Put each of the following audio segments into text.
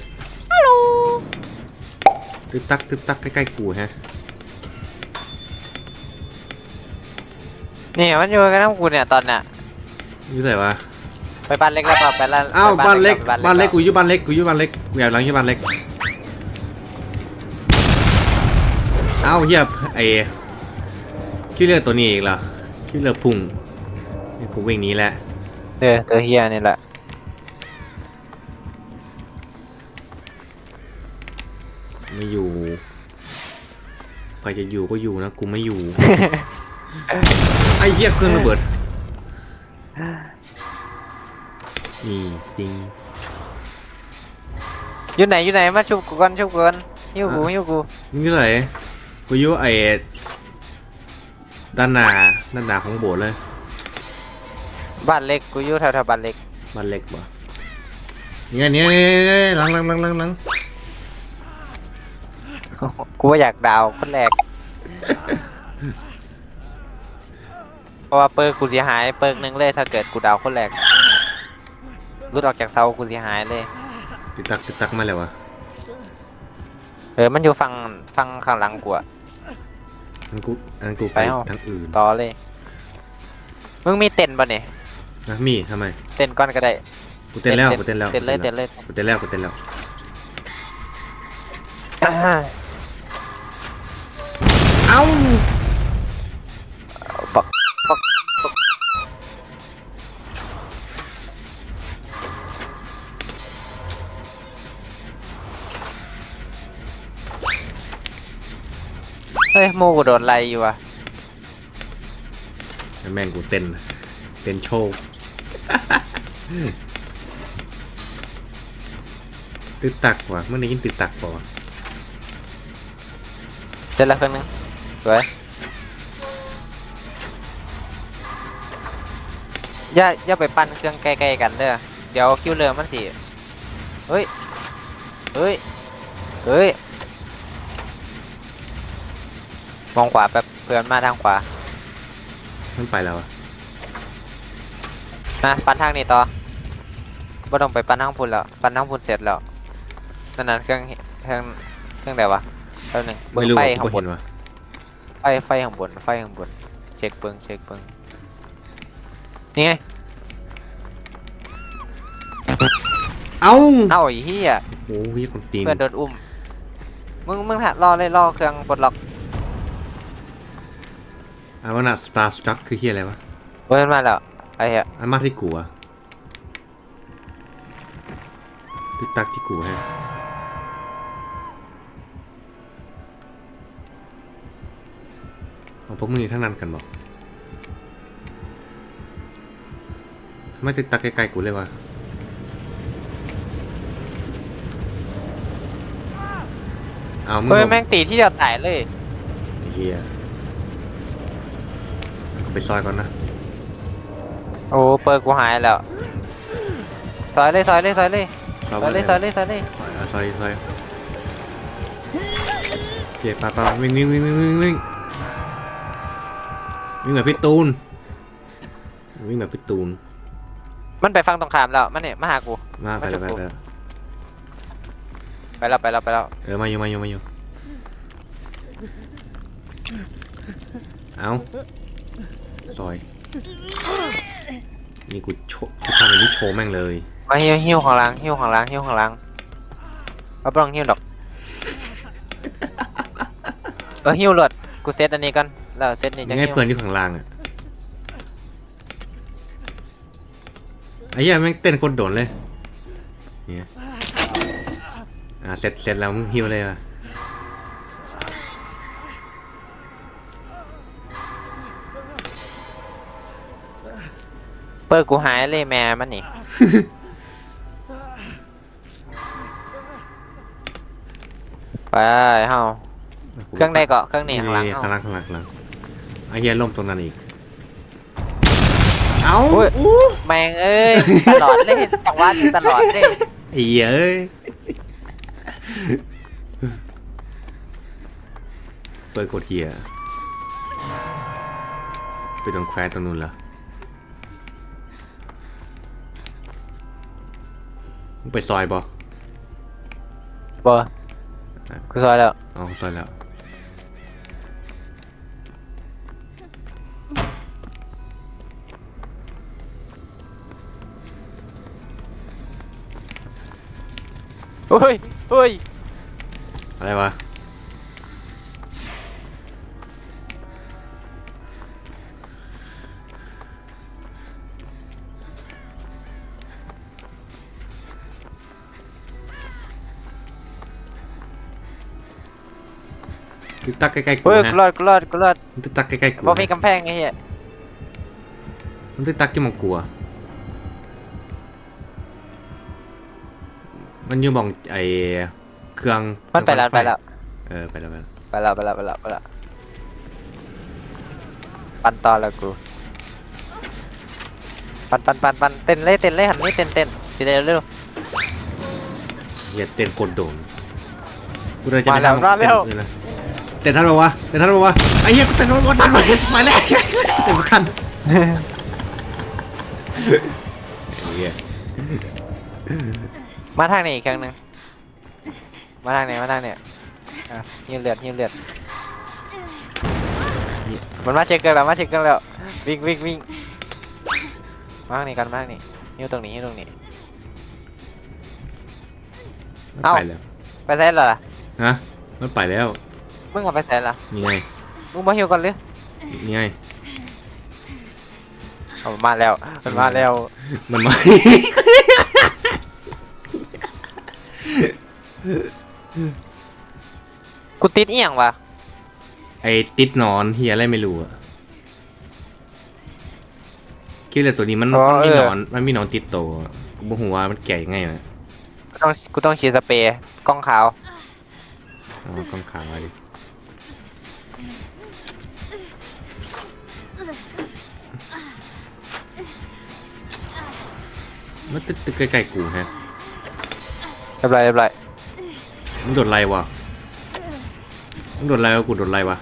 F ตึกตักตึกตักใกล้ๆกูฮะนี่มันอยู่กันทั้งกูเนี่ยตอนเนี้ยอยู่ไหนวะไปบ้านเล็กแล้วเปล่าไปละอ้าวไปบ้านเล็กไปบ้านเล็กกูอยู่บ้านเล็กกูอยู่บ้านเล็กกูอยากหลังอยู่บ้านเล็กเอ้าเฮียไอ้คิดเลือตัวนี้อีกเหรอคิดเลือพุ่งนี่กูวิ่งหนี้แหละเออตัวเฮียนี่แหละ ไม่อยู่ ใครจะอยู่ก็อยู่นะ กูไม่อยู่ ไอ้เหี้ยเครื่องระเบิด นี่จริง อยู่ไหนอยู่ไหนมาชุบกูก่อนชุบกูก่อนหิ้วกูหิ้วกูมึงอยู่ไหนกูอยู่ไอ้ด้านหน้าด้านหน้าของโบสถ์เลย บ้านเล็กกูอยู่แถวๆบ้านเล็กบ้านเล็กบ่เนี่ยเนี่ยเนี่ยหลังหลังหลังหลังหลัง กูว่าอยากดาวคนแรก เพราะว่าเปิร์กกูเสียหายเปิร์กหนึงเลยถ้าเกิดกูดาวคนแรกรุดออกจากเสากูเสียหายเลย ติดตักติดตักมาแล้ววะเออ มันอยู่ฝั่งฝั่งข้างหลังกูอะ อันกูอันกูไปไปเอา ทางอื่นต่อเลย มึงมีเต็นท์ป่ะเนี่ยนะมีทำไมเต็นท์ก้อนก็ได้ กูเต้นแล้วกูเต้นแล้วเต็นท์เลยเต็นท์เลย กูเต้นแล้วกูเต้นแล้วอ่าเอ้าปักปักปักเฮ้ย โมกูโดนไล่อยู่อะแม่งกูเต้นเต้นโชว์ติดตักว่ะเมื่อนี้กินติดตักป่าวะเสร็จแล้วเครื่องนึง สวยอย่าอย่าไปปั้นเครื่องใกล้ๆกันเด้อเดี๋ยวคิวเลอร์มันสิเฮ้ยเฮ้ยเฮ้ยมองขวาแป๊บเพื่อนมาทางขวามันไปแล้วอะมาปั้นทางนี้ต่อบ่ต้องไปปั้นทางพุ่นแล้วปั้นทางพุ่นเสร็จแล้วนั่นนั่นเครื่องเครื่องเครื่องใดวะแป๊บหนึงเบิ่ไม่งรู้ไฟว่าข้ากูงบเห็นนว่ะ ไฟไฟข้างบนไฟข้างบน เช็คเบิ่งเช็คเบิ่งนี่ไงเอ้าเอ้าไอ้เหี้ยโอ้ยคนตีนเพื่อนโดนอุ้ม มึงมึงหัดรอเลยรอเครื่องปลดล็อกอันว่าน่ะสตาร์สตั๊กคือเฮียอะไรวะเว้ยมันมาแล้วไอ้เหี้ยอันมากที่กูอะติดตักที่กูฮะ พวกมึงอยู่ทั้งนั้นกันบอกทำไมติดตักไกลๆกูเลยวะเอามึงเฮ้ยบอกแม่งตีที่จะตายเลย ไอ้เฮียมันก็ไปซอยก่อนนะ โอ้เปิดกูหายแล้วซอยเลยซอยเลยซอยเลยซอยเลยซอยเลยซอยเลยเอาซอยซอยเกียร์ปาปาวิ่งวิ่งวิ่งวิ่งวิ่งวิ่ง วิ่งแบบพี่ตูน วิ่งแบบพี่ตูน มันไปฟังตรงขามแล้ว มันเนี่ยมาหากู มาไปแล้วมาไปชมแล้วไปแล้วไปแล้วไปแล้วเออมาอยู่มาอยู่มาอยู่เอาซอย นี่กูโชว์กูทำแบบนี้โชว์แม่งเลยมาหิ้วหิ้วของหลังหิ้วของหลังหิ้วของหลังเอาไปลองหิ้วดอกเออหิ้วรถกูเซตอันนี้กัน แล้วเซตนี้จะยังไงหิ้วเพื่อนที่ข้างล่างอะไอ้เหี้ยแม่งเต้นโคตรโดนเลยเนี่ยอ่าเสร็จเสร็จแล้วมึงฮิวเลยอะเปิดกูหายเลยแม่มันนี่ ไปเฮาเครื่องใดเกาะเครื่องนี้ข้างหลังเฮาข้างล่างข้างหลังข้างหลัง ไอ้เหี้ยล่มตรงนั้นอีก เอ้าอุ๊ยอู้แมงเอ้ยตลอดเลยจังหวะนี้ตลอดเลยไอ้เหี้ยเอ้ยเปิดกดเหี้ยไปตรงแควตรงนู้นเหรอมึงไปซอยบ่บ่กูซอยแล้ว เอาตายแล้ว เฮ้ยเฮ้ยอะไรวะตึกตักใกล้ๆกูเฮ้ยนะกูรอดกูรอดกูรอดมันตึกตักใกล้ๆกูบ่มีนะกำแพงไอ้เหี้ยมันตึกตักจะมองกลัว มันอยู่มองไอเครื่องมันไปแล้วเคไปรื่องแล้ว เออไปแล้วไปแล้วไปแล้วไปแล้วไปแล้วไปแล้วปันต่อแล้วกู ปันปันปันปันเต้นเลยเต้นเลยหันนี่เต้นเต้นสิเร็วเร็ว เฮียเต้นกดโดนกูเลยจะมาแล้วไปทำมาแล้ว เต้นเลยนะเต้นทันปะวะเต้นทันปะวะไอ้เหี้ยกูเต้นทันปะทันปะมาแล้วเต้นไม่ทันไอ้เหี้ย มาทางนี้อีกครั้งหนึ่งมาทางนี้มาทางนี้อะหิ้วเลือดหิ้วเลือดมันมาเช็คกันแล้วมาเช็คกันแล้ววิ่งวิ่งวิ่งมาทางนี้กันมาทางนี้หิ้วตรงนี้หิ้วตรงนี้ มันเอ้า ไปแล้วไปใส่แล้วล่ะฮะมันไปแล้วมึงเอาไปใส่ละนี่ไงมึงมาหิ้วก่อนเลยนี่ไงเอามันมาแล้วมันมาแล้วมันมา กูติดเอียงวะไอ้ติดหนอนเฮียอะไรไม่รู้อะคิดเลยตัวนี้มันมันมีหนอนมันมีหนอนติดโตวอะกูบอกว่ามันแก่ยังไงวะกูต้องกูต้องฉีดสเปรย์กล้องขาวเอ๋อกล้องขาวไว้ดิมันตึกตึกใกล้ๆกูฮะเรียบร้อยเรียบร้อย มันโดดไรวะมันโดดไรวะกูโดดไรวะ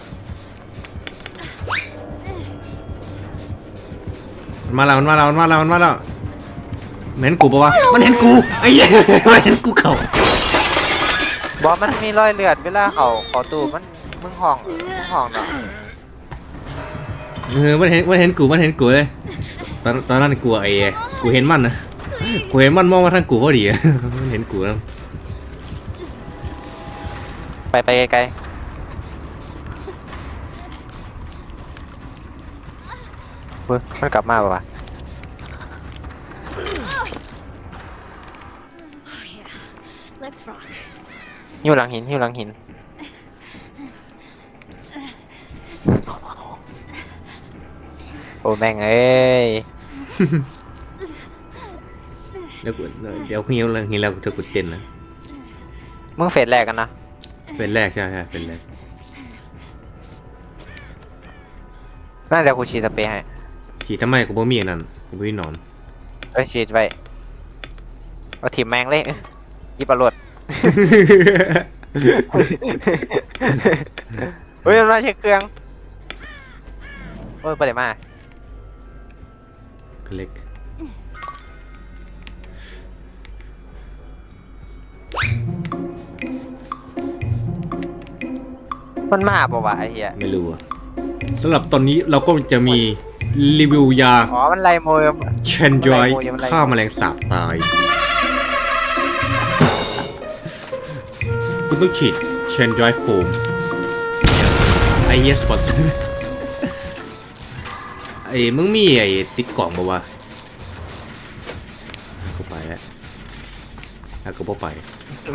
มันมาแล้วมันมาแล้วมันมาแล้วมันมาแล้วมันเห็นกูปะวะมันเห็นกูไอ้เหี้ยมันเห็นกูเข่าบอสมันมีรอยเลือดเวลาเขาเขอตูมันมึงห้องมึงห้องเนาะเออมันเห็นมันเห็นกูมันเห็นกูเลยตอนตอนนั้นกูไอ้กูเห็นมันนะกูเห็นมันมองมาทางกูพอดีอะมันเห็นกูแล้ว ไปไปไกลๆเฮ้ยมันกลับมาป่าวะ Let's rock. หิ้วหลังหินหิ้วหลังหินโอ้แม่งเอ้ยเดี๋ยวกูเดี๋ยวเฮียเลยเฮียแล้วกูจะกูเต้นนะมึงเฟสแรกกันนะ เป็นแรกใช่ใช่เป็นแรกน่าจะกูฉีดสเปรย์ให้ขี่ทำไมกูบ่มีอันนั่นกูบ่มีหนอนเอ้ยฉีดไปเอาถีบแมงเลยยิบปลวดเฮ้ยมันมาเช็คเครื่องโอ้ยไปไหนมาเล็ก มันมาป่าวะไอ้เหี้ยไม่รู้อะสำหรับตอนนี้เราก็จะมีรีวิวยาอ๋อมันไล่โมยเชนจอยมันไล่โมยมันไล่ฆ่าแมลงสาบตายคุณต้องฉีดเชนจอยโฟมไอเยสปอตไอ้มึงมีไอ้ติดกล่องปะวะกูไปแล้วอะกูบ่ไป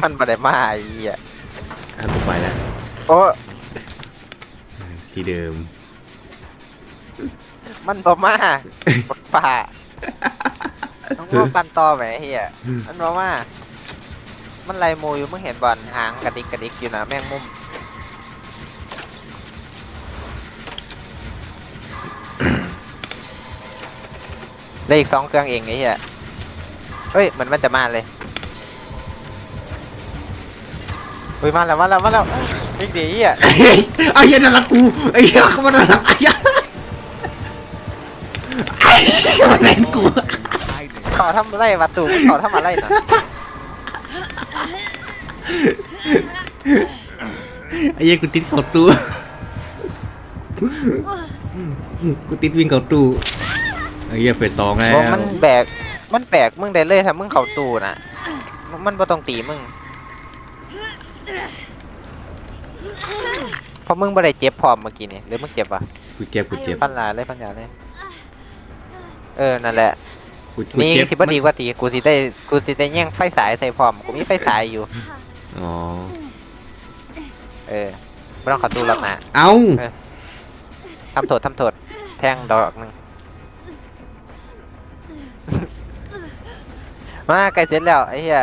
มันไปไหนมาไอ้เหี้ยอะกูไปแล้วโอ้ ที่เดิม มันบ่มาปักป่าต้องร่วมกันต่อไหมเหี้ยมันบ่มามันไล่โมอยู่มึงเห็นบอลหางกระดิกกระดิกอยู่นะแม่งมุมได้อีกสองเครื่องเองไอ้เหี้ยเฮ้ยมันมันจะมาเลยเฮ้ยมาแล้วมาแล้วมาแล้ว วิ่งดีไอ้เหี้ยเฮ้ยไอ้เหี้ยนั่นละกูไอ้เหี้ยเขามานั่นละไอ้เหี้ยไอ้เหี้ยมันเห็นกูเขาทำอะไรประตูเขาทำอะไรน่ะไอ้เหี้ยกูติดเข้าตู้กูติดวิ่งเข้าตู้ไอ้เหี้ยเฟสสองแล้เพวราะมันแบกมันแบกมึงได้เลยถ้ามึงเข้าตู้น่ะมันมันบ่ต้องตีมึง เพราะมึงบ่ได้เจ็บพร้อมเมื่อกี้นี่หรือมึงเจ็บปะกูเจ็บกูเจ็บพันลาเลยพันยาเลยเออนั่นแหละกูกูนี่เจ็บสิบ่ดีกว่าตีกูสิได้กูสิได้แย่งไฟสายใส่พร้อมกูมีไฟสายอยู่ อ๋อเออไม่ต้องเข้าตู้แล้วนะเอ้าทำโทษทำโทษแทงดอกหนึงมาใกล้เสร็จแล้วไอ้เหี้ย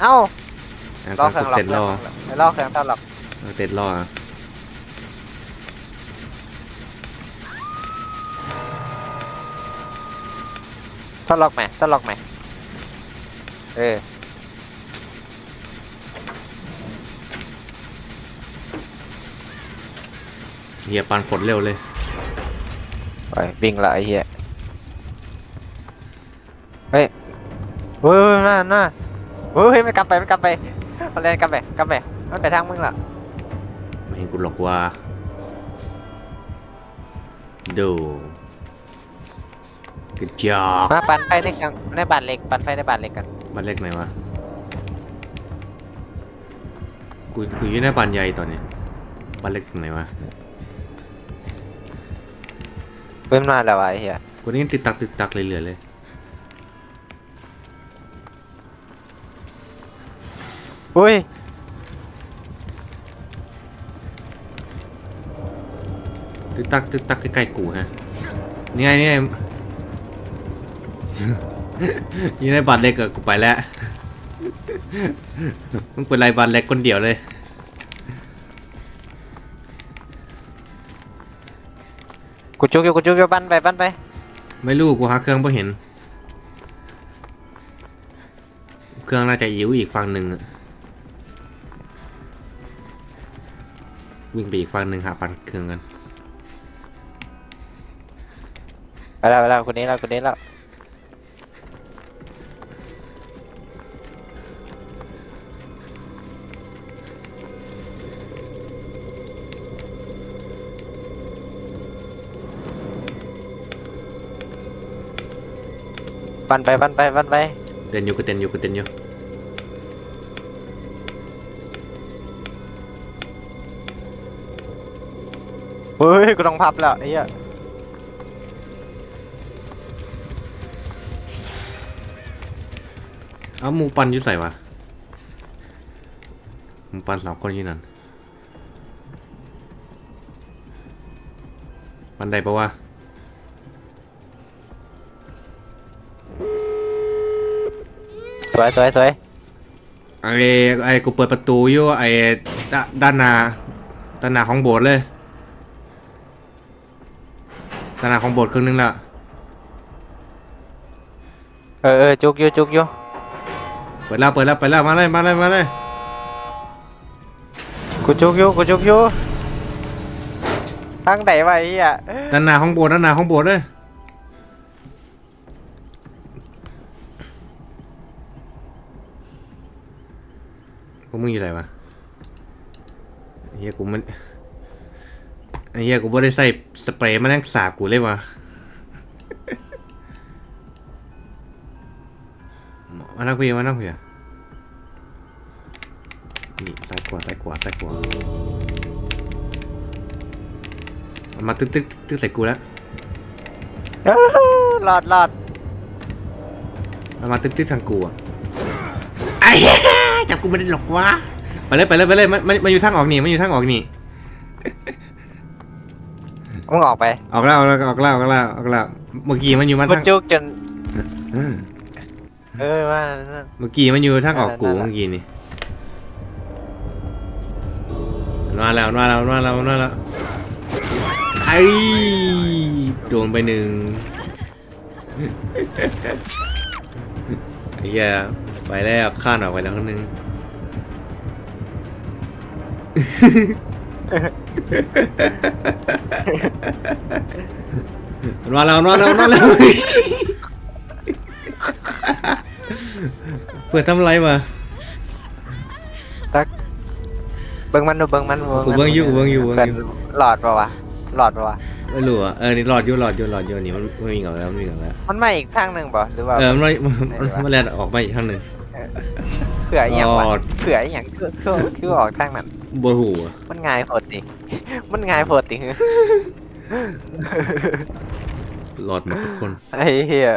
เอ้า อะรอเครื่องหลอกเต็ดรอไปรอเครื่องต้อนรับเต็ดรออะต้อนล็อกไหมต้อนล็อกไหมเออเฮียปันฝนเร็วเลยไปวิ่งละไอ้เหี้ยเฮ้ยเฮ้ยน่าน่าเฮ้ยไม่กลับไปไม่กลับไป เอาเล่นกลับไปกลับไปมันไปทางมึงละไม่เห็นกูหรอกว่าดูกระจอกมาปั่นไฟในกลางในบ้านเล็กปั่นไฟในบ้านเล็กกันบ้านเล็กไหนวะกูกูอยู่ในบ้านใหญ่ตอนนี้บ้านเล็กตรงไหนวะเพิ่มมาแล้ววะไอ้เหี้ยกูนี่ติดตักติดตักเลยเหลือๆเลย อุ้ยติดตักติดตักใกล้ๆกูฮะนี่ไงนี่ไงอยู่ในบ้านเล็กอะกูไปแล้วมึงเป็นไรบ้านเล็กคนเดียวเลย กูจุกอยู่กูจุกอยู่ปั่นไปปั่นไปไม่รู้กูหาเครื่องไ่เห็น เครื่องน่าจะอิ๋วอีกฝั่งหนึ่งอะ วิ่งไปอีกฝั่งหนึ่งหาปันเครื่องกันไปแล้วไปแล้วคนนี้แล้วคนนี้แล้วปั่นไปปั่นไปปั่นไปเต้นอยู่ก็เต้นอยู่ก็เต้นอยู่ เฮ้ยกูต้องพับแล้วไอ้เหี้ยเอาหมูปันอยู่ใส่วะหมูปันสองคนอยู่นั่นปันใดปะวะสวยสวยสวยไอ้ไอ้กูเปิดประตูอยู่ไอ้ด้าด้านหน้าด้านหน้าของโบสถ์เลย ด้านหน้าของโบสถ์ครึ่งนึงละเออเออจุกอยู่จุกอยู่เปิดแล้วเปิดแล้วเปิดแล้วมาเลยมาเลยมาเลยกูจุกอยู่กูจุกอยู่ทางไหนวะไอ้เหี้ยด้านหน้าของโบสถ์ด้านหน้าของโบสถ์เลยพวกมึงอยู่ไหนวะไอ้เฮียกูมัน ไอ้เฮียกูไม่ได้ใส่สเปรย์มานั่งสาบกูเลยวะมานั่งพี่มานั่งพี่นี่ซ้ายขวาซ้ายขวาซ้ายขวามันมาตึ๊กตึ๊กตึ๊กใส่กูแล้วรอดรอดมันมาตึ๊กตึ๊กทางกูอะไอ้เหี้ยจับกูไม่ได้หรอกวะไปเลยไปเลยไปเลยมันมันมันอยู่ทางออกนี่มันอยู่ทางออกนี่ มึงออกไปออกแล้วออกแล้วออกแล้วออกแล้วออกแล้วเมื่อกี้มันอยู่มากูทางจุกจนเออว่านั่น เมื่อกี้มันอยู่ทางออกกูนั่นๆเมื่อกี้นี่มันมาแล้วมันมาแล้วมันมาแล้วมันมาแล้วไอ้โดนไปหนึ่งไอ้เหี้ยไปแล้วข้านออกไปแล้วคนหนึงมั นมาแล้วมันมาแล้วมันมาแล้วปิดทำไรวะเบิ่งมันดูเบิ่งมันกูเบิ่งอยู่กูเบิ่งอยู่เบิ่งอยู่เพิ่นหลอดปะวะหลอดปะวะไม่รู้อะเออนี่หลอดอยู่หลอดอยู่หลอดอยู่นี่มันมันมีเหงาแล้วมันมีเหงาแล้วมันมาอีกทางหนึ่งป่ะหรือว่าเออมันมันมันมันแลนออกมาอีกข้างหนึ่งเผื่ออีหยังวะหลอดเผื่ออีหยังคือคือคือออกทางนั้น บนหูอะมันง่ายโพดติ มันง่ายโพดติ หลอดหมดทุกคน ไอ้เหี้ย